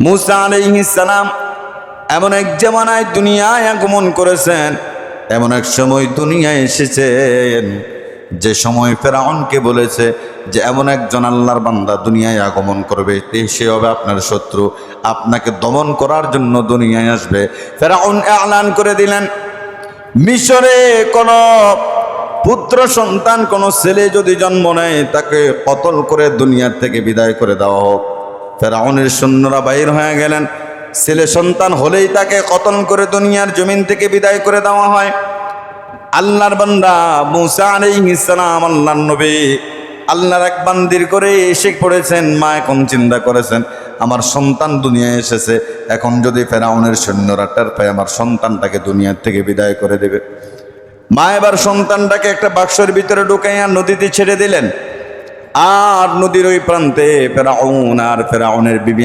মুসা আলাইহিসালাম এমন এক জামানায় দুনিয়ায় আগমন করেছেন, এমন এক সময় দুনিয়ায় এসেছেন। যে সময় ফেরাউনকে বলেছে যে, এমন একজন আল্লাহর বান্দা দুনিয়ায় আগমন করবে সে হবে আপনার শত্রু। আপনাকে দমন করার জন্য দুনিয়ায় আসবে। ফেরাউন এলান করে দিলেন, মিশরে কোন পুত্র সন্তান, কোন ছেলে যদি জন্ম নেয়, তাকে কতল করে দুনিয়ার থেকে বিদায় করে দেওয়া হোক। ফেরাউনের সৈন্যরা বাইর হয়ে গেলেন। ছেলে সন্তান হলেই তাকে কতন করে দুনিয়ার জমিন থেকে বিদায় করে দেওয়া হয়। আল্লাহর বান্দা মুসা আলাইহিস সালাম, আল্লাহর নবী, আল্লাহর এক বান্দির করে এসে পড়েছেন, মা এখন চিন্তা করেছেন। আমার সন্তান দুনিয়ায় এসেছে, এখন যদি ফেরাউনের সৈন্যরা টের পায়, আমার সন্তানটাকে দুনিয়ার থেকে বিদায় করে দেবে। মা এবার সন্তানটাকে একটা বাক্সের ভিতরে ঢুকাইয়া নদীতে ছেড়ে দিলেন। আর নদীর ওই প্রান্তে ফেরাউন আর ফেরাউনের বিবি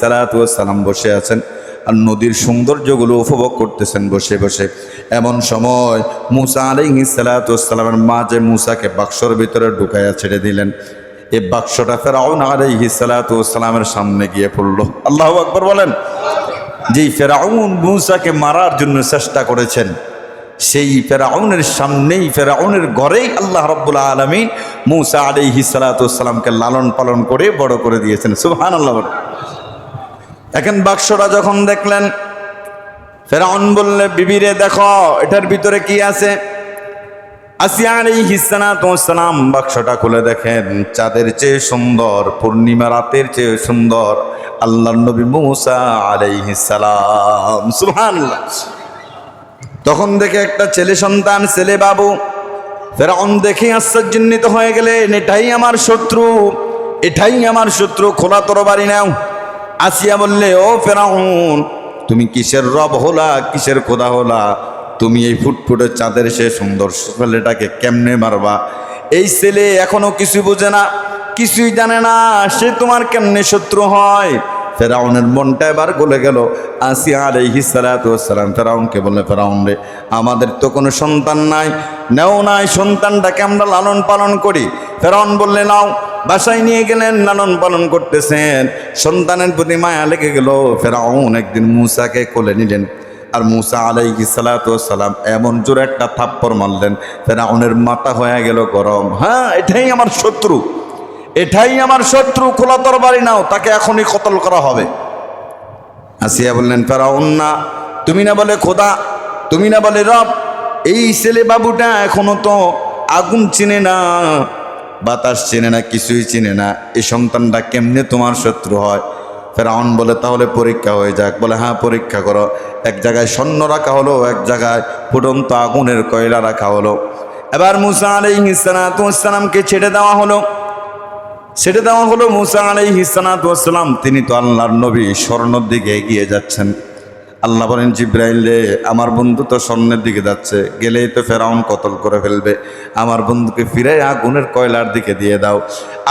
সালাতু ওয়াস সালাম বসে আছেন। আর নদীর সৌন্দর্যগুলো উপভোগ করতেছেন বসে বসে। এমন সময় মুসা আলাইহিস সালাতু ওয়াস সালামের মা যে মুসাকে বাক্সর ভিতরে ঢুকাইয়া ছেড়ে দিলেন, এ বাক্সটা ফেরাউন আলাইহিস সালাতু ওয়াস সালামের সামনে গিয়ে পড়ল। আল্লাহ আকবর বলেন যেই ফেরাউন মুসাকে মারার জন্য চেষ্টা করেছেন। সেই ফেরাউনের সামনেই, ফেরাউনের ঘরেই আল্লাহ রব্বুল আলমী মুসা আলিহি সালাতামকে লালন পালন করে বড় করে দিয়েছেন। সুহান আল্লাহ এখন বাক্সটা যখন দেখলেন, ফেরাউন বললে, বিবিরে, দেখো, এটার ভিতরে কি আছে? আসিয়া আলাইহি সালাম বাক্সটা খুলে দেখেন, চাঁদের চেয়ে সুন্দর, পূর্ণিমা রাতের চেয়ে সুন্দর আল্লাহ নবী মুসা আলাইহি সালাম। সুবহানাল্লাহ। তখন দেখে একটা ছেলে সন্তান, ছেলে বাবু, ফেরাউন দেখে আশ্চর্যান্বিত হয়ে গেলেন এটাই আমার শত্রু, এটাই আমার শত্রু, খোলা তরবারি নাও। আসিয়া বললে, ও ফেরাউন, তুমি কিসের রব হলা, কিসের খোদা হলা? তুমি এই ফুটফুটে চাঁদের সে সুন্দর ছেলেটাকে কেমনে মারবা? এই ছেলে এখনও কিছু বোঝে না, কিছুই জানে না, সে তোমার কেমনে শত্রু হয়? ফেরাউনের মনটা এবার গলে গেল। আসিয়া আলাইহি সালাম ফেরাউনকে বলে ফেরাউন রে, আমাদের তো কোনো সন্তান নাই, নেও নাই সন্তানটাকে, আমরা লালন পালন করি। ফেরাউন বললে, নাও, বাসায় নিয়ে গেলেন, লালন পালন করতেছেন, সন্তানের প্রতি মায়া লেগে গেল। ফেরাউন একদিন মুসাকে কোলে নিলেন আর মুসা আলাইহি সালাম এমন জোরে একটা থাপ্পড় মারলেন, ফেরাউনের মাথা হয়ে গেল গরম। হ্যাঁ এটাই আমার শত্রু। এটাই আমার শত্রু, খোলা তরবারি নাও, তাকে এখনই কতল করা হবে। আসিয়া বললেন, ফেরাউন না, তুমি না বলে খোদা, তুমি না বলে রব, এই ছেলে বাবুটা এখনও তো আগুন চিনে না, বাতাস চিনে না, কিছুই চিনে না এই সন্তানটা কেমনে তোমার শত্রু হয়? ফেরাউন বলে, তাহলে পরীক্ষা হয়ে যাক। বলে হ্যাঁ পরীক্ষা করো। এক জায়গায় স্বর্ণ রাখা হলো, এক জায়গায় ফুটন্ত আগুনের কয়লা রাখা হলো। এবার মুসা আলাইহিস সালামকে ছেড়ে দেওয়া হলো। ছেড়ে দেওয়া হলো মুসা আলাইহি সালাম, তিনি তো আল্লাহর নবী, স্বর্ণের দিকে এগিয়ে যাচ্ছেন। আল্লাহ বলেন, জিব্রাইল আমার বন্ধু তো স্বর্ণের দিকে যাচ্ছে, গেলেই তো ফেরাউন কতল করে ফেলবে। আমার বন্ধুকে ফিরে আগুনের কয়লার দিকে দিয়ে দাও।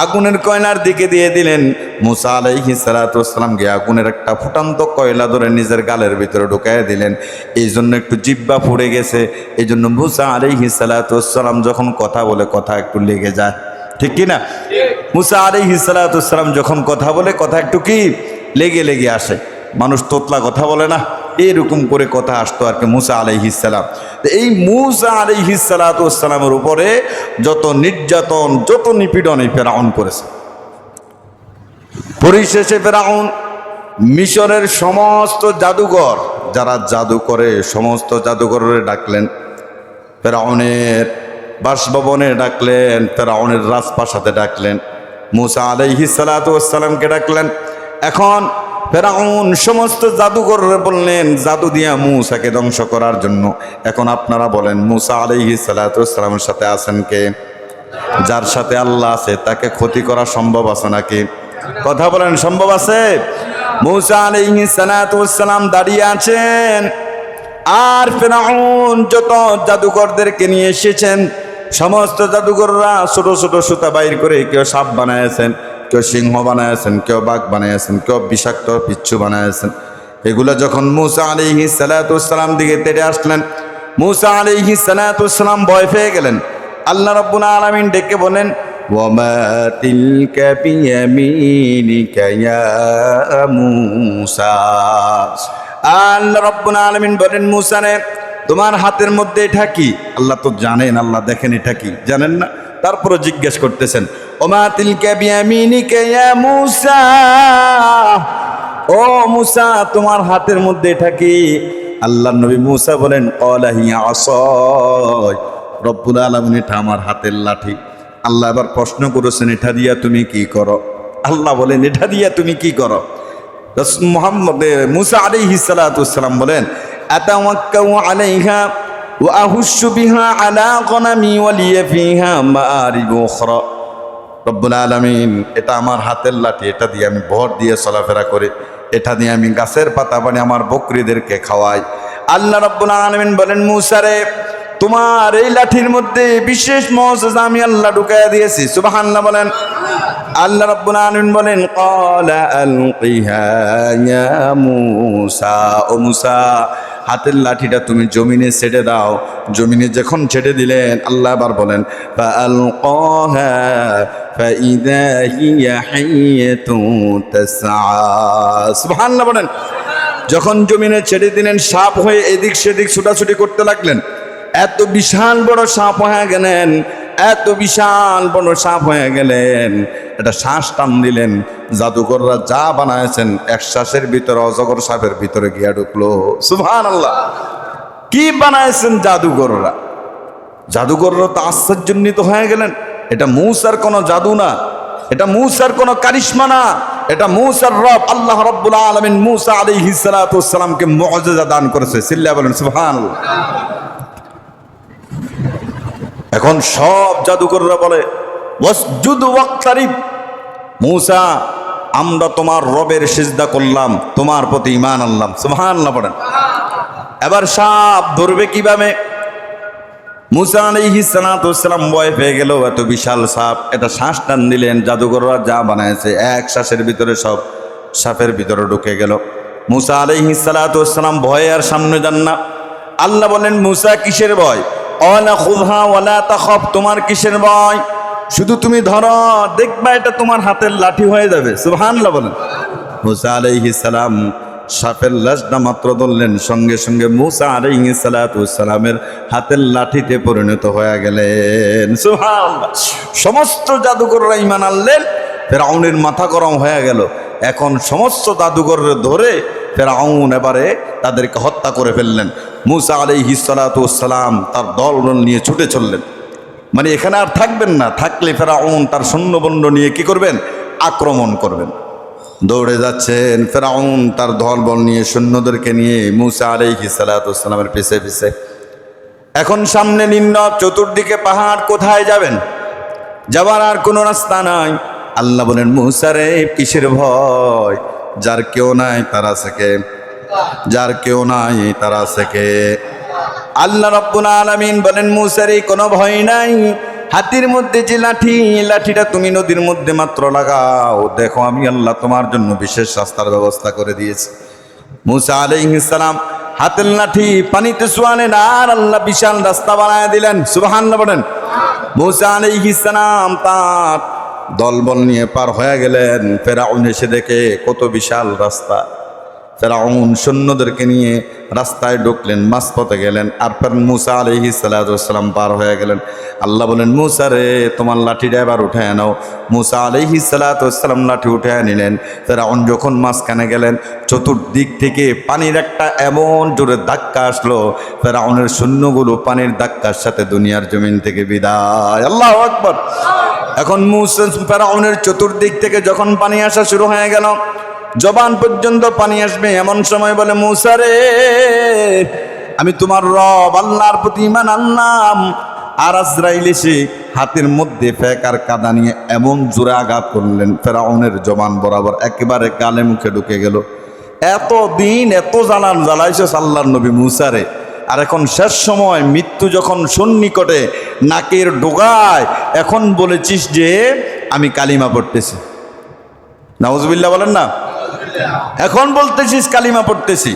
আগুনের কয়লার দিকে দিয়ে দিলেন মুসা আলাইহি সালাতাম গিয়ে আগুনের একটা ফুটান্ত কয়লা ধরে নিজের গালের ভিতরে ঢুকাইয়া দিলেন। এই জন্য একটু জিব্বা ফুড়ে গেছে। এই জন্য মুসা আলাইহি সালাতাম যখন কথা বলে, কথা একটু লেগে যায়। ঠিক কি না মুসা আলী হিসালাতাম যখন কথা বলে, কথা একটু কি? লেগে লেগে আসে। মানুষ তোতলা কথা বলে না, এরকম করে কথা আসতো আর কি মুসা আলাইহিসালাম এই মুসা আলাইহিসালাতামের উপরে যত নির্যাতন, যত নিপীড়ন এই ফেরাউন করেছে। পরিশেষে ফেরাউন মিশরের সমস্ত জাদুঘর, যারা জাদু করে, সমস্ত জাদুঘরে ডাকলেন, ফেরাউনের বাসভবনে ডাকলেন, ফেরাউনের রাজপ্রাসাদে ডাকলেন মুসা আলাইহি সালাতামকে ডাকলেন। এখন ফেরাউন সমস্ত জাদুঘর বললেন, জাদু দিয়া মুসাকে ধ্বংস করার জন্য। এখন আপনারা বলেন, মুসা আলাইহি সালাতামের সাথে আছেন কে? যার সাথে আল্লাহ আছে, তাকে ক্ষতি করা সম্ভব আছে নাকি? কথা বলেন, সম্ভব আছে? মুসা আলাইহি সালাতাম দাঁড়িয়ে আছেন। আর ফেরাউন যত জাদুকরদেরকে নিয়ে এসেছেন সমস্ত জাদুকররা ছোট ছোট সুতা বাইর করে কেউ সাপ বানাইছেন কেউ সিংহ বানাইছেন কেউ বাঘ বানাইছেন কেউ বিষাক্ত পিচ্ছু বানাইছেন এগুলো যখন মুসা আলিহি সালাতাম দিকে তেড়ে আসলেন মুসা আলিহি সালাতাম ভয় পেয়ে গেলেন আল্লাহ রব্বুল আলমিন ডেকে বলেন وما تلك بيمينك يا موسى আল্লাহ রব্বুল আলামিন বলেন মুসা রে তোমার হাতের মধ্যে এটা কি? আল্লাহ তো জানেন, আল্লাহ দেখেন এটা কি। জানেন না? তারপরে জিজ্ঞেস করতেছেন, ওমা তিলকা মুসা? তোমার হাতের মধ্যে এটা কি? আল্লাহ নবী মুসা বলেন আসয় রব্বুল আলমিন, এটা আমার হাতের লাঠি। আল্লাহ এবার প্রশ্ন করেছেন, এটা দিয়া তুমি কি করো? আল্লাহ বলেন, এটা দিয়া তুমি কি করো? মোহাম্মদ মুসা আলাইহি সালাম বলেন ওয়া আহুশু বিহা আলা গনামি ওয়া লিয়া ফিহা মাআরিব উখরা রব্বুল আলমিন, এটা আমার হাতের লাঠি, এটা দিয়ে আমি ভর দিয়ে চলাফেরা করি। এটা দিয়ে আমি গাছের পাতা পানি আমার বকরিদেরকে খাওয়াই। আল্লাহ রব্বুল আলমিন বলেন মুসারে তোমার এই লাঠির মধ্যে বিশেষ মহসেজা আমি আল্লাহ ঢুকাইয়া দিয়েছি। সুবাহ বলেন। আল্লাহ রব্বুল আলমিন বলেন কলা আলকিহা ইয়া মুসা। ও মুসা হাতের লাঠিটা তুমি জমিনে ছেড়ে দাও। জমিনে যখন ছেড়ে দিলেন, আল্লাহ আবার বলেন বলেন। যখন জমিনে ছেড়ে দিলেন, সাপ হয়ে এদিক সেদিক ছুটাছুটি করতে লাগলেন, এত বিশাল বড় সাপ হয়ে গেলেন এত বিশাল বড় সাপ হয়ে গেলেন। এটা শ্বাস টান দিলেন। জাদুকররা যা বানায়ছেন এক শ্বাসের ভিতরে অজগর সাপের ভিতরে গিয়া ঢুকলো। সুবহান আল্লাহ কি বানায়ছেন জাদুকররা? জাদুকররা তো আশ্চর্যান্বিত হয়ে গেলেন। এটা মূসার কোনো জাদু না। এটা মূসার কোনো কারিশমা না। এটা মূসার রব, আল্লাহ রব্বুল আলমিন মূসা ওয়াস সালামকে মুআজিজা দান করেছে। সিল্লা বলেন, সুবহানাল্লাহ। এখন সব জাদুকররা বলে, ওয়াসজুদ ওয়াক্তারিব, মূসা, আমরা তোমার রবের সিজদা করলাম, তোমার প্রতি ঈমান আনলাম। সুবহানাল্লাহ পড়েন। এবার সাপ ধরবে কীভাবে? মুসা আলাইহি সালাম ভয় পেয়ে গেল, এত বিশাল সাপ, এটা শ্বাস টান দিলেন জাদুঘররা যা বানাইছে, এক শ্বাসের ভিতরে সব সাপের ভিতরে ঢুকে গেল। মুসা আলাইহি সালাম ভয়ে আর সামনে যান না। আল্লাহ বলেন মুসা, কিসের ভয়? অলা খুদহা ওয়ালা তাখফ, তোমার কিসের ভয়? শুধু তুমি ধরো, দেখবা এটা তোমার হাতের লাঠি হয়ে যাবে। সুবহানাল্লাহ বলেন। মুসা আলাইহি সালাম সাপের লাশটা মাত্র ধরলেন, সঙ্গে সঙ্গে মুসা আলাইহি সালামের হাতের লাঠিতে পরিণত হয়ে গেলেন। সমস্ত জাদুকররা ইমান আনলেন, ফেরাউনের মাথা গরম হয়ে গেল। এখন সমস্ত জাদুকররে ধরে ফেরাউন এবারে তাদেরকে হত্যা করে ফেললেন। মুসা আলাইহি সালাম তার দল নিয়ে ছুটে চললেন। মানে এখানে আর থাকবেন না, থাকলে ফেরাউন তার সৈন্যবন্ড নিয়ে কি করবেন? আক্রমণ করবেন। দৌড়ে যাচ্ছেন ফেরাউন তার দলবল নিয়ে সৈন্যদেরকে নিয়ে মুসা আলাইহি সালাতামের পিছে পিছে। এখন সামনে নিম্ন চতুর্দিকে পাহাড়, কোথায় যাবেন? যাবার আর কোনো রাস্তা নাই। আল্লাহ বলেন মুসারে কিসের ভয়? যার কেউ নাই, তারা থেকে যার কেউ নাই, তারা থেকে আল্লাহ রব্বুল আলামিন বলেন, মুসারে কোনো ভয় নাই। হাতির মধ্যে যে লাঠি লাঠিটা তুমি নদীর মধ্যে মাত্র লাগাও। দেখো, আমি আল্লাহ তোমার জন্য বিশেষ রাস্তার ব্যবস্থা করে দিয়েছি। মুসা আলাইহিস সালাম হাতের লাঠি পানিতে শোয়ালেন আর আল্লাহ বিশাল রাস্তা বানায় দিলেন। সুবহানাল্লাহ বলেন, মুসা আলাইহিস সালাম তার দলবল নিয়ে পার হয়ে গেলেন। ফেরাউন এসে দেখে, কত বিশাল রাস্তা। ফেরাউন সৈন্যদেরকে নিয়ে রাস্তায় ঢুকলেন মাঝপথে গেলেন আর ফের মুসা আলহি সালাম পার হয়ে গেলেন। আল্লাহ বলেন মুসা রে তোমার লাঠিটা এবার উঠে নাও। মুসা আলহি সালাম লাঠি উঠে নিলেন। ফেরাউন যখন মাঝখানে গেলেন চতুর্দিক থেকে পানির একটা এমন জোরে ধাক্কা আসলো ফেরাউনের সৈন্যগুলো পানির ধাক্কার সাথে দুনিয়ার জমিন থেকে বিদায়। আল্লাহ আকবর। এখন মুসা ফেরাউনের চতুর্দিক থেকে যখন পানি আসা শুরু হয়ে গেল জবান পর্যন্ত পানি আসবে এমন সময় বলে মুসারে আমি তোমার রব, আল্লাহর প্রতি ইমান আনলাম। আর আজরাইল এসে হাতের মধ্যে ফেকার কাদা নিয়ে এমন জোরে আঘাত করলেন, ফেরাউনের জবান বরাবর একেবারে গালে মুখে ঢুকে গেল। এত দিন এত জ্বালান জ্বালাইছে আল্লাহর নবী মুসারে আর এখন শেষ সময়, মৃত্যু যখন সন্নিকটে নাকের ডোগায়, এখন বলেছিস যে, আমি কালিমা পড়তেছি। নাউজবিল্লা বলেন না? এখন বলতেছিস কালিমা পড়তেছি।